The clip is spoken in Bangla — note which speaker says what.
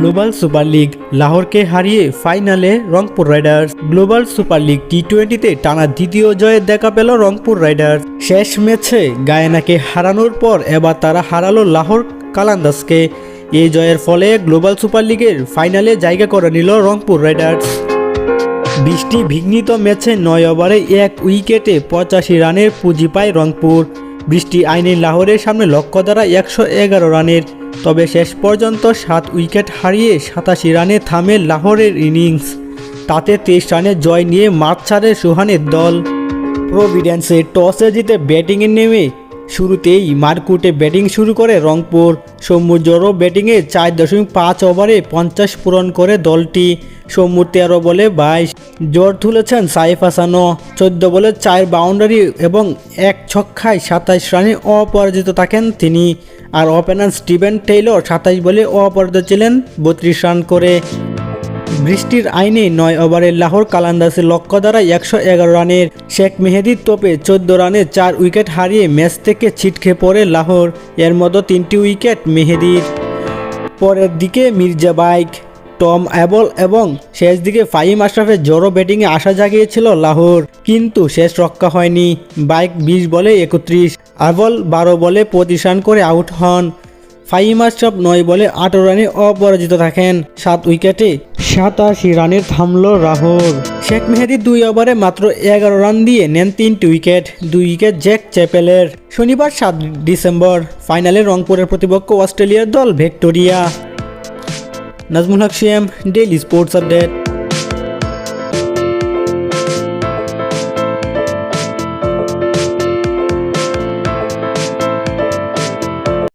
Speaker 1: গ্লোবাল সুপার লিগ লাহোরকে হারিয়ে ফাইনালে Rangpur riders global super league T টোয়েন্টিতে টানা দ্বিতীয় জয়ের দেখা পেল রংপুর রাইডার্স শেষ ম্যাচে গায়নাকে হারানোর পর এবার তারা হারালো লাহোর কালান্দাসকে এই জয়ের ফলে গ্লোবাল সুপার লিগের ফাইনালে জায়গা করে নিল রংপুর রাইডার্স বৃষ্টি বিঘ্নিত ম্যাচে নয় ওভারে এক উইকেটে পঁচাশি রানের পুঁজি পায় রংপুর। বৃষ্টি আইনি লাহোরের সামনে লক্ষ্য দ্বারা একশো এগারো রানের তবে শেষ পর্যন্ত সাত উইকেট হারিয়ে সাতাশি রানে থামে লাহোরের ইনিংস। তাতে তেইশ রানে জয় নিয়ে মাঠ ছাড়ে সুহানের দল। প্রভিডেন্সে টসে জিতে ব্যাটিংয়ে নেমে শুরুতেই মারকুটে ব্যাটিং শুরু করে রংপুর। সৌম্য জড়ো ব্যাটিংয়ে চার দশমিক পাঁচ ওভারে পঞ্চাশ পূরণ করে দলটি। সৌম্যর তেরো বলে বাইশ। জোর তুলেছেন সাইফ হাসানও। চোদ্দ বলে চার বাউন্ডারি এবং এক ছক্কায় সাতাইশ রানে অপরাজিত থাকেন তিনি। আর ওপেনার স্টিভেন টেইলর সাতাইশ বলে অপরাজিত ছিলেন বত্রিশ রান করে। বৃষ্টির আইনে নয় ওভারে লাহোর কালান্দাসের লক্ষ্য দ্বারা একশো এগারো রানের। শেখ মেহেদির তোপে চোদ্দ রানে চার উইকেট হারিয়ে ম্যাচ থেকে ছিটকে পড়ে লাহোর। এর মতো তিনটি উইকেট মেহেদির। পরের দিকে মির্জা বাইক। টম অ্যাবল এবং শেষ দিকে ফাহিম আশরাফের জড়ো ব্যাটিংয়ে আশা জাগিয়েছিল লাহোর। কিন্তু শেষ রক্ষা হয়নি। বাইক বিশ বলে একত্রিশ, অ্যাবল বারো বলে পঁচিশ রান করে আউট হন। ফাহিম আশরাফ নয় বলে আঠারো রানে অপরাজিত থাকেন। সাত উইকেটে সাতাশি রানে থামল রাহুল শেখ মেহেদি দুই ওভারে মাত্র এগারো রান দিয়ে নেন তিনটি উইকেট। দুই উইকেট জ্যাক চ্যাপেলের। শনিবার সাত ডিসেম্বর ফাইনালে রংপুরের প্রতিপক্ষ অস্ট্রেলিয়ার দল Victoria. Nazmul Haque Shiam daily sports update